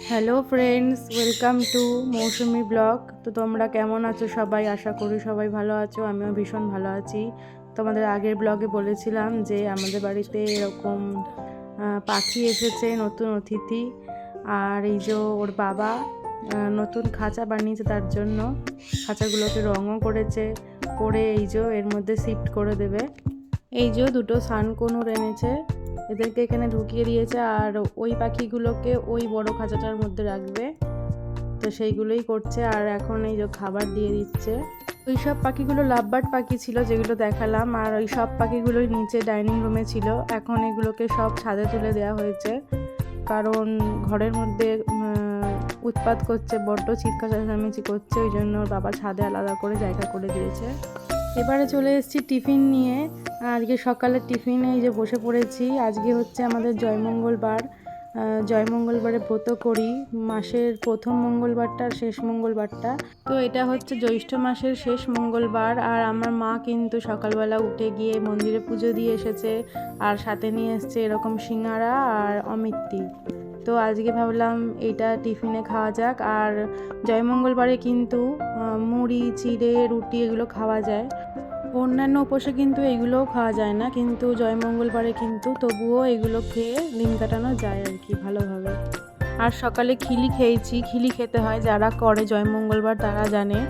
Hello friends welcome to Mousumi blog তো তোমরা কেমন আছো সবাই? আশা করি সবাই ভালো আছো। আমিও ভীষণ ভালো আছি। তোমাদের আগের ব্লগে বলেছিলাম যে আমাদের বাড়িতে এরকম পাখি এসেছে, নতুন অতিথি। আর এই যে ওর বাবা নতুন খাঁচা বানিয়েছে তার জন্য। খাঁচাগুলোকে রঙও করেছে। করে এই যে এর মধ্যে শিফট করে দেবে। এই যে দুটো সানকনুর এনেছে। এদেরকে এখানে ঢুকিয়ে দিয়েছে আর ওই পাখিগুলোকে ওই বড় খাঁচাটার মধ্যে রাখবে। তো সেইগুলোই করছে আর এখন এই যে খাবার দিয়ে দিচ্ছে। ওই সব পাখিগুলো লাভবার্ড পাখি ছিল যেগুলো দেখালাম আর ওই সব পাখিগুলোই নিচে ডাইনিং রুমে ছিল। এখন এগুলোকে সব ছাদে তুলে দেওয়া হয়েছে। কারণ ঘরের মধ্যে উৎপাত করছে, বড্ড চিৎকার চেঁচামেচি করছে, ওই জন্য ওর বাবা ছাদে আলাদা করে জায়গা করে দিয়েছে। এবারে চলে এসেছি টিফিন নিয়ে। আজকে সকালে টিফিনে এই যে বসে পড়েছি। আজকে হচ্ছে আমাদের জয়মঙ্গলবার জয়মঙ্গলবারে ব্রত করি। মাসের প্রথম মঙ্গলবারটা আর শেষ মঙ্গলবারটা। তো এটা হচ্ছে জ্যৈষ্ঠ মাসের শেষ মঙ্গলবার আর আমার মা কিন্তু সকালবেলা উঠে গিয়ে মন্দিরে পুজো দিয়ে এসেছে আর সাথে নিয়ে এসছে এরকম সিঙ্গারা আর অমিত্তি। তো আজকে ভাবলাম এটা টিফিনে খাওয়া যাক আর জয়মঙ্গলবারে কিন্তু মুড়ি, চিড়ে, রুটি এগুলো খাওয়া যায়। অন্যান্য উপসে কিন্তু এগুলোও খাওয়া যায় না, কিন্তু জয়মঙ্গলবারে কিন্তু তবুও এগুলো খেয়ে দিন কাটানো যায় আর কি ভালোভাবে। আর সকালে খিলি খেয়েছি, খিলি খেতে হয়, যারা করে জয়মঙ্গলবার তারা জানে।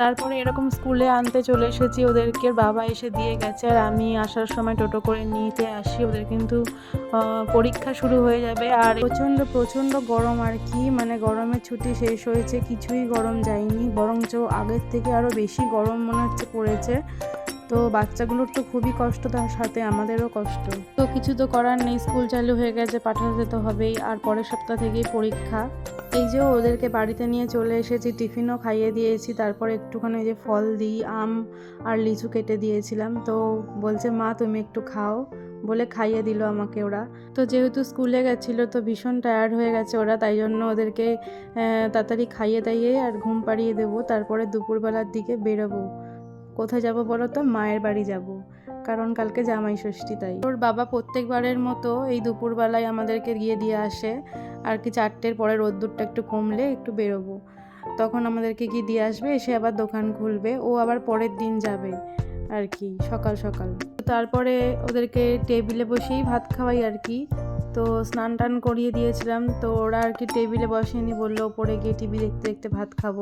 তারপরে এরকম স্কুলে আনতে চলে এসেছি, ওদেরকে বাবা এসে দিয়ে গেছে আর আমি আসার সময় টোটো করে নিতে আসি, ওদের কিন্তু পরীক্ষা শুরু হয়ে যাবে। আর প্রচণ্ড প্রচণ্ড গরম আর কি মানে গরমের ছুটি শেষ হয়েছে, কিছুই গরম যায়নি, বরঞ্চ আগের থেকে আরও বেশি গরম মনে হচ্ছে পড়েছে। তো বাচ্চাগুলোর তো খুবই কষ্ট, তার সাথে আমাদেরও কষ্ট। তো কিছু তো করার নেই, স্কুল চালু হয়ে গেছে পাঠাতে তো হবেই, আর পরের সপ্তাহ থেকেই পরীক্ষা। এই যে ওদেরকে বাড়িতে নিয়ে চলে এসেছি, টিফিনও খাইয়ে দিয়েছি, তারপর একটুখানি যে ফল দিই, আম আর লিচু কেটে দিয়েছিলাম। তো বলছে, মা, তুমি একটু খাও। বলে খাইয়ে দিল আমাকে ওরা। তো যেহেতু স্কুলে গেছিল, তো ভীষণ টায়ার্ড হয়ে গেছে ওরা, তাই জন্য ওদেরকে তাড়াতাড়ি খাইয়ে দাইয়ে আর ঘুম পাড়িয়ে দেবো, তারপরে দুপুরবেলার দিকে বেরোবো। কোথায় যাব বলো তো মায়ের বাড়ি যাব। কারণ কালকে জামাই ষষ্ঠী তাই। ওর বাবা প্রত্যেকবারের মতো এই দুপুরবেলায় আমাদেরকে গিয়ে দিয়ে আসে। আর কি চারটের পরে রোদ্দুরটা একটু কমলে একটু বেরোবো। তখন আমাদেরকে গিয়ে দিয়ে আসবে, এসে আবার দোকান খুলবে। ও আবার পরের দিন যাবে আর কি, সকাল সকাল। তারপরে ওদেরকে টেবিলে বসেই ভাত খাওয়াই আর কি। তো স্নান টান করিয়ে দিয়েছিলাম। তো ওরা আর কি টেবিলে বসেনি, বলল ওপরে গিয়ে টিভি দেখতে দেখতে ভাত খাব।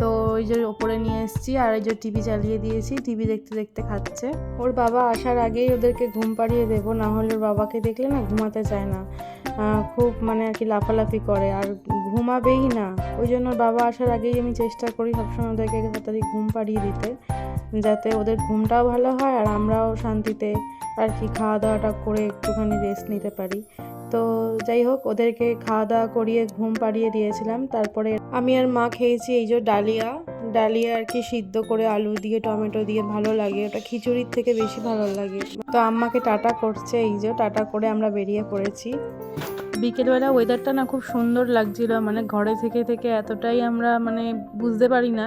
তো ওই যে ওপরে নিয়ে এসেছি আর ওই যে টিভি চালিয়ে দিয়েছি। টিভি দেখতে দেখতে খাচ্ছে। ওর বাবা আসার আগেই ওদেরকে ঘুম পাড়িয়ে দেবো, না হলে ওর বাবাকে দেখলে না ঘুমাতে চায় না। খুব মানে আর কি লাফালাফি করে। আর ঘুমাবেই না। ওই জন্য বাবা আসার আগেই আমি চেষ্টা করি সবসময় ওদেরকে তাড়াতাড়ি ঘুম পাড়িয়ে দিতে, যাতে ওদের ঘুমটাও ভালো হয় আর আমরাও শান্তিতে আর কি খাওয়া দাওয়াটা করে একটুখানি রেস্ট নিতে পারি। তো যাই হোক, ওদেরকে খাওয়া দাওয়া করিয়ে ঘুম পাড়িয়ে দিয়েছিলাম। তারপরে আমি আর মা খেয়েছি এই যে ডালিয়া। ডালিয়া আর কি সিদ্ধ করে আলু দিয়ে, টমেটো দিয়ে ভালো লাগে। ওটা খিচুড়ির থেকে বেশি ভালো লাগে। তো আম্মাকে টাটা করছে, এই যে টাটা করে আমরা বেরিয়ে পড়েছি। বিকেলবেলা ওয়েদারটা না খুব সুন্দর লাগছিল। মানে ঘরে থেকে থেকে এতটাই আমরা মানে বুঝতে পারি না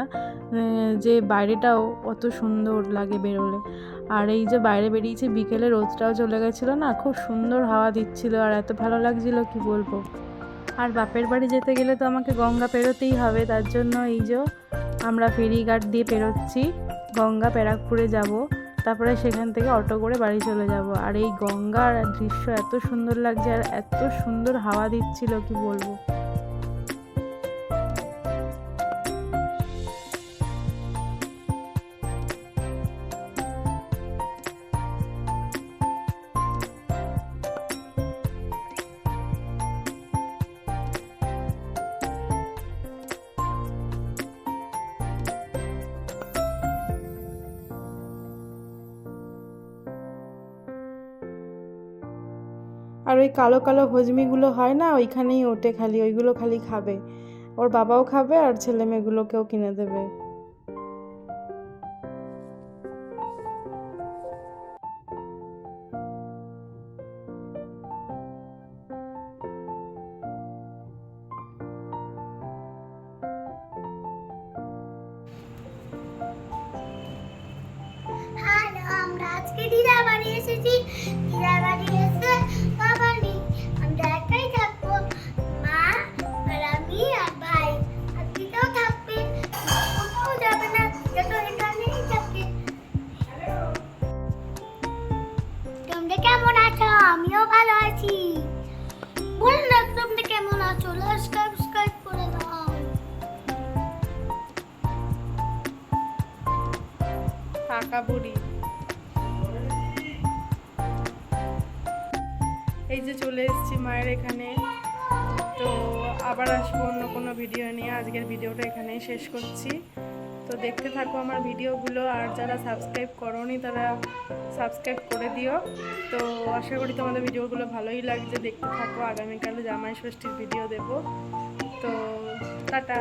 যে বাইরেটাও অত সুন্দর লাগে বেরোলে। আর এই যে বাইরে বেরিয়েছি, বিকেলে রোদটাও চলে গেছিল না, খুব সুন্দর হাওয়া দিচ্ছিল আর এত ভালো লাগছিল, কি বলব? আর বাপের বাড়ি যেতে গেলে তো আমাকে গঙ্গা পেরোতেই হবে, তার জন্য এই যে আমরা ফেরিঘাট দিয়ে পেরোচ্ছি গঙ্গা প্যারাকপুরে যাব। তারপরে সেখান থেকে অটো করে বাড়ি চলে যাব। আর এই গঙ্গার দৃশ্য এত সুন্দর লাগছে আর এত সুন্দর হাওয়া দিচ্ছিল, কি বলব? আর ওই কালো কালো হজমিগুলো হয় না, ওইখানেই ওঠে খালি, ওইগুলো খালি খাবে। ওর বাবাও খাবে আর ছেলে মেয়েগুলোকেও কিনে দেবে। পাকা বুড়ি। এই যে চলে এসেছি মায়ের এখানে। তো আবার আসব অন্য কোনো ভিডিও নিয়ে। আজকের ভিডিওটা এখানেই শেষ করছি। তো দেখতে থাকো আমার ভিডিওগুলো আর যারা সাবস্ক্রাইব করনি, তারা সাবস্ক্রাইব করে দিও। তো আশা করি তোমাদের ভিডিওগুলো ভালোই লাগছে। দেখতে থাকো আগামীকাল জামাই ষষ্ঠীর ভিডিও দেব। তো টাটা।